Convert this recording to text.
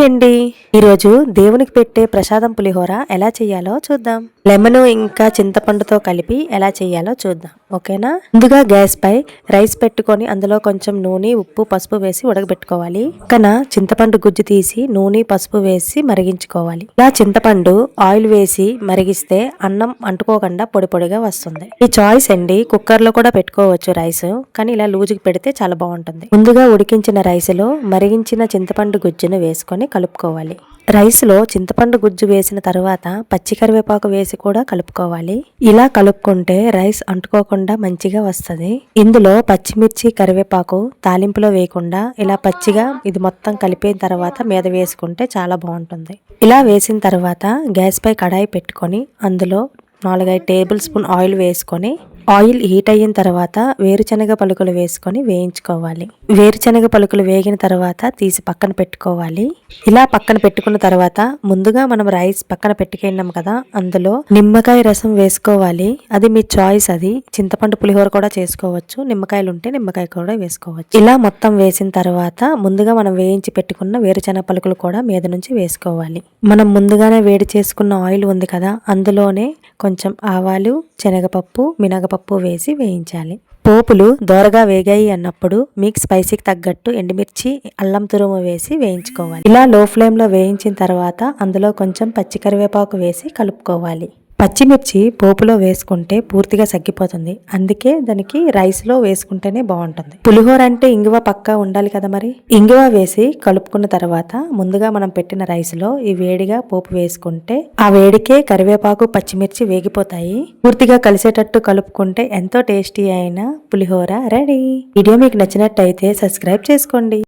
Hi అండి ఈరోజు దేవునికి పెట్టే ప్రసాదం పులిహోర ఎలా చేయాలో చూద్దాం. లెమన్ ఇంకా చింతపండుతో కలిపి ఎలా చేయాలో చూద్దాం. ఓకేనా? ముందుగా గ్యాస్ పై రైస్ పెట్టుకొని అందులో కొంచెం నూనె ఉప్పు పసుపు వేసి ఉడకబెట్టుకోవాలి. పక్కన చింతపండు గుజ్జు తీసి నూనె పసుపు వేసి మరిగించుకోవాలి. ఇలా చింతపండు ఆయిల్ వేసి మరిగిస్తే అన్నం అంటుకోకుండా పొడి పొడిగా వస్తుంది. ఈ చాయిస్ అండి కుక్కర్లో కూడా పెట్టుకోవచ్చు రైస్ కానీ ఇలా లూజుకి పెడితే చాలా బాగుంటుంది. ముందుగా ఉడికించిన రైస్లో మరిగించిన చింతపండు గుజ్జును వేసుకొని కలుపుకోవాలి. రైస్లో చింతపండు గుజ్జు వేసిన తర్వాత పచ్చి కరివేపాకు వేసి కూడా కలుపుకోవాలి. ఇలా కలుపుకుంటే రైస్ అంటుకోకుండా మంచిగా వస్తుంది. ఇందులో పచ్చిమిర్చి కరివేపాకు తాలింపులో వేయకుండా ఇలా పచ్చిగా ఇది మొత్తం కలిపిన తర్వాత మీద వేసుకుంటే చాలా బాగుంటుంది. ఇలా వేసిన తర్వాత గ్యాస్ పై కడాయి పెట్టుకొని అందులో నాలుగైదు టేబుల్ స్పూన్ ఆయిల్ వేసుకొని ఆయిల్ హీట్ అయిన తర్వాత వేరుశనగ పలుకులు వేసుకొని వేయించుకోవాలి. వేరుశనగ పలుకులు వేగిన తర్వాత తీసి పక్కన పెట్టుకోవాలి. ఇలా పక్కన పెట్టుకున్న తర్వాత ముందుగా మనం రైస్ పక్కన పెట్టుకున్నాం కదా అందులో నిమ్మకాయ రసం వేసుకోవాలి. అది మీ చాయిస్ అది. చింతపండు పులిహోర కూడా చేసుకోవచ్చు. నిమ్మకాయలు ఉంటే నిమ్మకాయ కూడా వేసుకోవచ్చు. ఇలా మొత్తం వేసిన తర్వాత ముందుగా మనం వేయించి పెట్టుకున్న వేరుశనగ పలుకులు కూడా మీద నుంచి వేసుకోవాలి. మనం ముందుగానే వేడి చేసుకున్న ఆయిల్ ఉంది కదా అందులోనే కొంచెం ఆవాలు శనగపప్పు మినగపప్పు వేసి వేయించాలి. పోపులు దోరగా వేగాయి అన్నప్పుడు మీకు స్పైసీకి తగ్గట్టు ఎండుమిర్చి అల్లం తురుము వేసి వేయించుకోవాలి. ఇలా లో ఫ్లేమ్లో వేయించిన తర్వాత అందులో కొంచెం పచ్చి కరివేపాకు వేసి కలుపుకోవాలి. పచ్చిమిర్చి పోపులో వేసుకుంటే పూర్తిగా సగ్గిపోతుంది. అందుకే దానికి రైస్లో వేసుకుంటేనే బాగుంటుంది పులిహోర అంటే ఇంగువ పక్కా ఉండాలి కదా మరి? ఇంగువ వేసి కలుపుకున్న తర్వాత ముందుగా మనం పెట్టిన రైస్లో ఈ వేడిగా పోపు వేసుకుంటే ఆ వేడికే కరివేపాకు పచ్చిమిర్చి వేగిపోతాయి. పూర్తిగా కలిసేటట్టు కలుపుకుంటే ఎంతో టేస్టీ అయిన పులిహోర రెడీ. వీడియో మీకు నచ్చినట్టయితే సబ్స్క్రైబ్ చేసుకోండి.